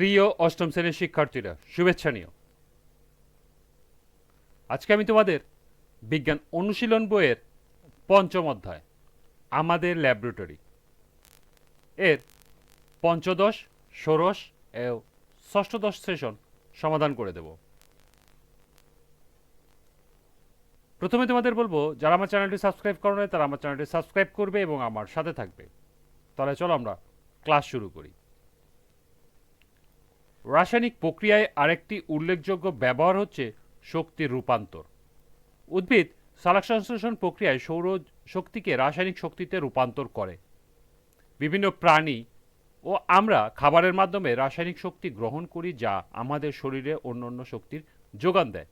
প্রিয় অষ্টম শ্রেণির শিক্ষার্থীরা, শুভেচ্ছা নিও। আজকে আমি তোমাদের বিজ্ঞান অনুশীলন বইয়ের পঞ্চম অধ্যায়, আমাদের ল্যাবরেটরি। এর পঞ্চদশ, ষোড়শ ও ষষ্ঠদশ সেশন সমাধান করে দেব। প্রথমে তোমাদের বলব, যারা আমার চ্যানেলটি সাবস্ক্রাইব করো তারা আমার চ্যানেলটি সাবস্ক্রাইব করবে এবং আমার সাথে থাকবে। তাহলে চলো আমরা ক্লাস শুরু করি। রাসায়নিক প্রক্রিয়ায় আরেকটি উল্লেখযোগ্য ব্যবহার হচ্ছে শক্তির রূপান্তর। উদ্ভিদ সালাক সংশ্লেষণ প্রক্রিয়ায় সৌর শক্তিকে রাসায়নিক শক্তিতে রূপান্তর করে। বিভিন্ন প্রাণী ও আমরা খাবারের মাধ্যমে রাসায়নিক শক্তি গ্রহণ করি যা আমাদের শরীরে অন্য অন্য শক্তির যোগান দেয়।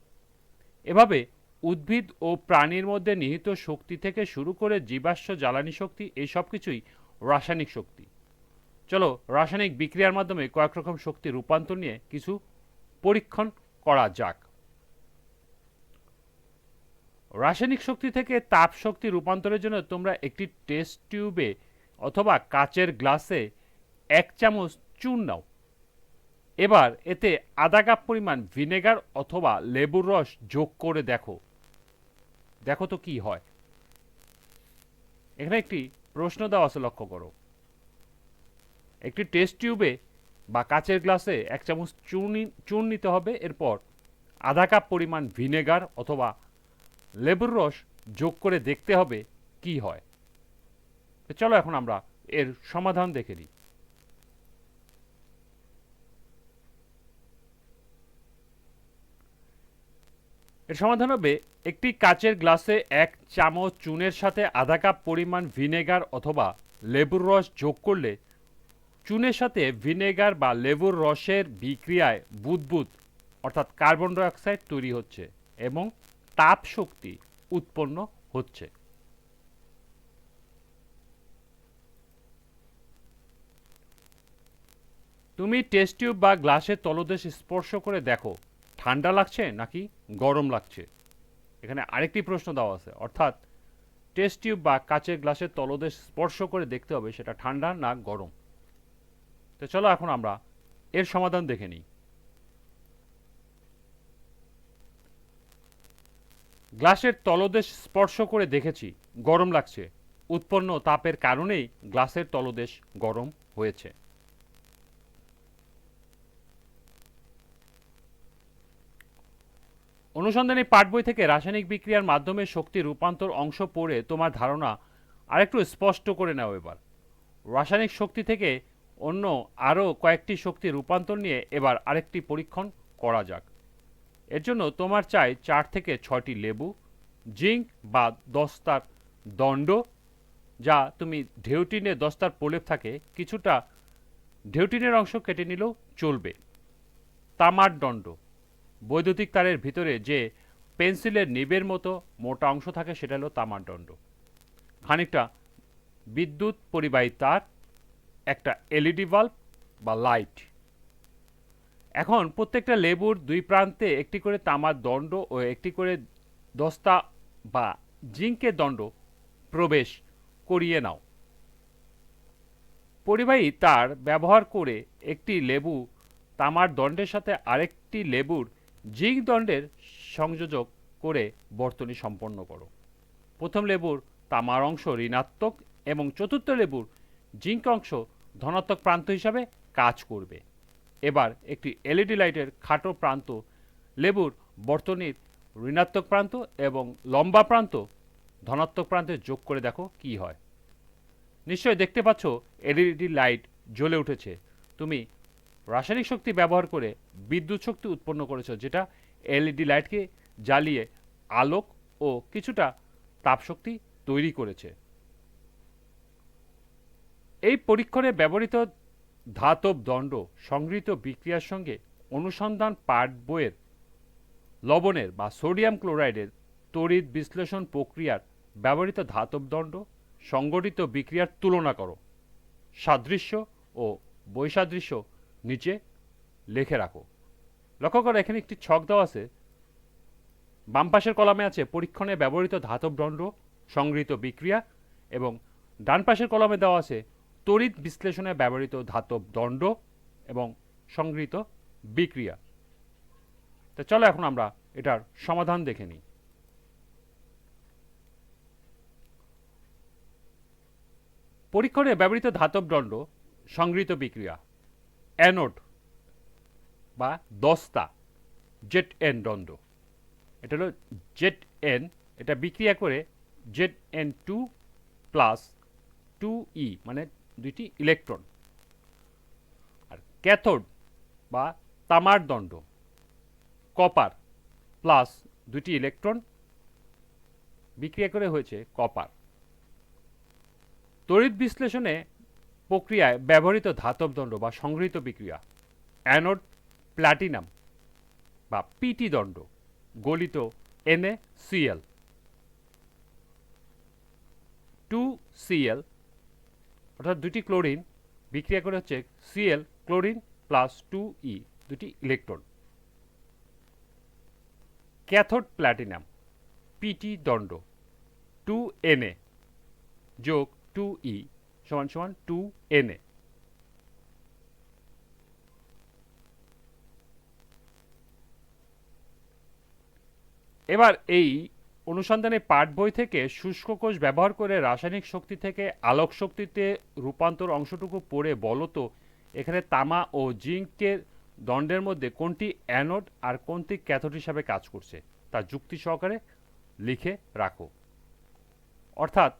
এভাবে উদ্ভিদ ও প্রাণীর মধ্যে নিহিত শক্তি থেকে শুরু করে জীবাশ্ম, জ্বালানি শক্তি এই সব কিছুই রাসায়নিক শক্তি। চলো রাসায়নিক বিক্রিয়ার মাধ্যমে কয়েক রকম শক্তি রূপান্তর নিয়ে কিছু পরীক্ষণ করা যাক। রাসায়নিক শক্তি থেকে তাপ শক্তি রূপান্তরের জন্য তোমরা একটি টেস্ট টিউবে অথবা কাচের গ্লাসে এক চামচ চুন নাও। এবার এতে আধা কাপ পরিমাণ ভিনেগার অথবা লেবুর রস যোগ করে দেখো। দেখো তো কি হয়। এখানে একটি প্রশ্ন দেওয়া আছে, লক্ষ্য করো। একটি টেস্ট টিউবে বা কাচের গ্লাসে এক চামচ চুন চুন নিতে হবে। এরপর আধা কাপ পরিমাণ ভিনেগার অথবা লেবুর রস যোগ করে দেখতে হবে কি হয়। চলো এখন আমরা এর সমাধান দেখে নিই। এর সমাধান হবে একটি কাচের গ্লাসে এক চামচ চুনের সাথে আধা কাপ পরিমাণ ভিনেগার অথবা লেবুর রস যোগ করলে চুনের সাথে ভিনেগার বা লেবুর রসের বিক্রিয়ায় বুদবুদ, অর্থাৎ কার্বন ডাইঅক্সাইড তৈরি হচ্ছে এবং তাপ শক্তি উৎপন্ন হচ্ছে। তুমি টেস্ট টিউব বা গ্লাসের তলদেশ স্পর্শ করে দেখো, ঠান্ডা লাগছে নাকি গরম লাগছে? এখানে আরেকটি প্রশ্ন দেওয়া আছে, অর্থাৎ টেস্ট টিউব বা কাচের গ্লাসের তলদেশ স্পর্শ করে দেখতে হবে সেটা ঠান্ডা না গরম? তো চলো এখন আমরা এর সমাধান দেখে নিই। গ্লাসের তলদেশ স্পর্শ করে দেখেছি, গরম লাগছে। উৎপন্ন তাপের কারণেই গ্লাসের তলদেশ গরম হয়েছে। অনুসন্ধানী পাঠ বই থেকে রাসায়নিক বিক্রিয়ার মাধ্যমে শক্তি রূপান্তর অংশ পড়ে তোমার ধারণা আরেকটু স্পষ্ট করে নাও এবার। রাসায়নিক শক্তি থেকে অন্য আরও কয়েকটি শক্তি রূপান্তর নিয়ে এবার আরেকটি পরীক্ষণ করা যাক। এর জন্য তোমার চাই চার থেকে ছয়টি লেবু, জিঙ্ক বা দস্তার দণ্ড, যা তুমি ঢেউটিনে দস্তার প্রলেপ থাকে, কিছুটা ঢেউটিনের অংশ কেটে নিলেও চলবে। তামার দণ্ড, বৈদ্যুতিক তারের ভিতরে যে পেন্সিলের নিবের মতো মোটা অংশ থাকে, সেটা হলো তামার দণ্ড। খানিকটা বিদ্যুৎ পরিবাহী তার একটা এলইডি বাল্ব বা লাইট। এখন প্রত্যেকটা লেবুর দুই প্রান্তে একটি করে তামার দণ্ড ও একটি করে দস্তা বা জিঙ্কের দণ্ড প্রবেশ করিয়ে নাও। পরিবাহী তার ব্যবহার করে একটি লেবু তামার দণ্ডের সাথে আরেকটি লেবুর জিঙ্ক দণ্ডের সংযোজক করে বর্তনী সম্পন্ন করো। প্রথম লেবুর তামার অংশ ঋণাত্মক এবং চতুর্থ লেবুর জিঙ্ক অংশ ধনাত্মক প্রান্ত হিসাবে কাজ করবে। এবার একটি এলইডি লাইটের খাটো প্রান্ত, লেবুর বর্তনীর ঋণাত্মক প্রান্ত এবং লম্বা প্রান্ত ধনাত্মক প্রান্তে যোগ করে দেখো কি হয়। নিশ্চয়ই দেখতে পাচ্ছ, এলইডি লাইট জ্বলে উঠেছে। তুমি রাসায়নিক শক্তি ব্যবহার করে বিদ্যুৎ শক্তি উৎপন্ন করেছ, যেটা এলইডি লাইটকে জ্বালিয়ে আলোক ও কিছুটা তাপশক্তি তৈরি করেছে। এই পরীক্ষণে ব্যবহৃত ধাতব দণ্ড সংগৃহীত বিক্রিয়ার সঙ্গে অনুসন্ধান পাঠ বইয়ের লবণের বা সোডিয়াম ক্লোরাইডের তড়িৎ বিশ্লেষণ প্রক্রিয়ার ব্যবহৃত ধাতব দণ্ড সংগঠিত বিক্রিয়ার তুলনা করো। সাদৃশ্য ও বৈসাদৃশ্য নিচে লিখে রাখো। লক্ষ্য করো, এখানে একটি ছক দেওয়া আছে। বাম পাশের কলামে আছে, পরীক্ষণে ব্যবহৃত ধাতব দণ্ড, সংগৃহীত বিক্রিয়া এবং ডান পাশের কলামে দেওয়া আছে তড়িৎ বিশ্লেষণে ব্যবহৃত ধাতব দণ্ড এবং সংগৃহীত বিক্রিয়া। তো চলো এখন আমরা এটার সমাধান দেখে নিই। পরীক্ষণে ব্যবহৃত ধাতব দণ্ড, সংগৃহীত বিক্রিয়া। অ্যানোড বা দস্তা জেট এন দণ্ড। এটা হলো জেট এন, এটা বিক্রিয়া করে Z N two plus two E মানে দুইটি ইলেকট্রন। আর ক্যাথোড বা তামার দণ্ড, কপার প্লাস দুটি ইলেকট্রন বিক্রিয়া করে হয়েছে কপার। তড়িৎ বিশ্লেষণে প্রক্রিয়ায় ব্যবহৃত ধাতব দণ্ড বা সংগৃহীত বিক্রিয়া অ্যানোড প্লাটিনাম বা পিটি দণ্ড গলিত এনএ সিএল টু সিএল অর্থাৎ দুটি ক্লোরিন বিক্রিয়া করে হচ্ছে CL chlorine plus two E দুটি ইলেকট্রন ক্যাথোড প্ল্যাটিনাম পিটি দণ্ড টু এনএ যোগ টু ই সমান সমান টু এনএ এবার এই অনুসন্ধানে পাঠ বই থেকে শুষ্ক কোষ ব্যবহার করে রাসায়নিক শক্তি থেকে আলোক শক্তিতে রূপান্তর অংশটুকু পড়ে বলতো, এখানে তামা ও জিঙ্কের দণ্ডের মধ্যে কোনটি অ্যানোড আর কোনটি ক্যাথোড হিসাবে কাজ করছে, তা যুক্তি সহকারে লিখে রাখো। অর্থাৎ,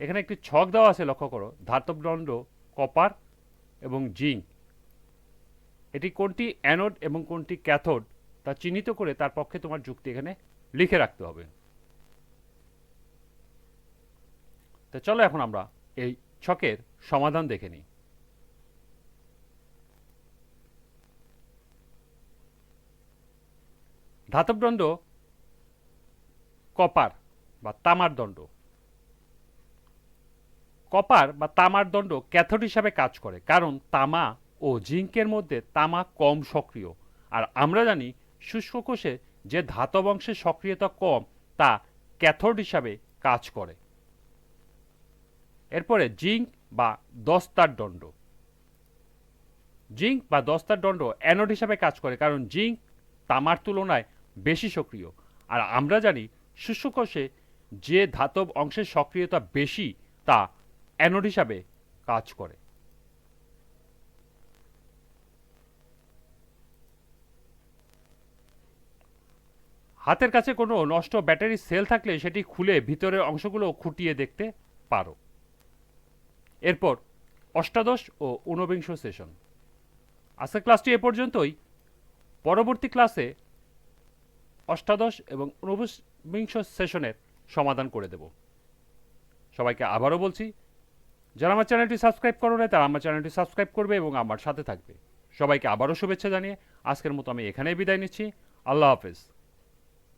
এখানে একটি ছক দেওয়া আছে, লক্ষ্য করো, ধাতব দণ্ড, কপার এবং জিঙ্ক। এটি কোনটি অ্যানোড এবং কোনটি ক্যাথোড, তা চিহ্নিত করে তার পক্ষে তোমার যুক্তি এখানে লিখে রাখতে হবে। তো চলো এখন আমরা এই ছকের সমাধান দেখে নিই। ধাতব দণ্ড কপার বা তামার দণ্ড। কপার বা তামার দণ্ড ক্যাথোড হিসাবে কাজ করে, কারণ তামা ও জিঙ্কের মধ্যে তামা কম সক্রিয়। আর আমরা জানি শুষ্ক কোষে যে ধাতব অংশের সক্রিয়তা কম, তা ক্যাথোড হিসাবে কাজ করে। এরপরে জিঙ্ক বা দস্তার দণ্ড। জিঙ্ক বা দস্তার দণ্ড অ্যানোড হিসাবে কাজ করে, কারণ জিঙ্ক তামার তুলনায় বেশি সক্রিয়। আর আমরা জানি শুষ্ক কোষে যে ধাতব অংশের সক্রিয়তা বেশি, তা অ্যানোড হিসাবে কাজ করে। হাতের কাছে কোনো নষ্ট ব্যাটারি সেল থাকলে সেটি খুলে ভিতরের অংশগুলো খুঁটিয়ে দেখতে পারো। এরপর অষ্টাদশ ও ঊনবিংশ সেশন। আজকের ক্লাসটি এ পর্যন্তই। পরবর্তী ক্লাসে অষ্টাদশ এবং ঊনবিংশ সেশনের সমাধান করে দেব। সবাইকে আবারও বলছি, যারা আমার চ্যানেলটি সাবস্ক্রাইব করো না তারা আমার চ্যানেলটি সাবস্ক্রাইব করবে এবং আমার সাথে থাকবে। সবাইকে আবারও শুভেচ্ছা জানিয়ে আজকের মতো আমি এখানেই বিদায় নিচ্ছি। আল্লাহ হাফেজ।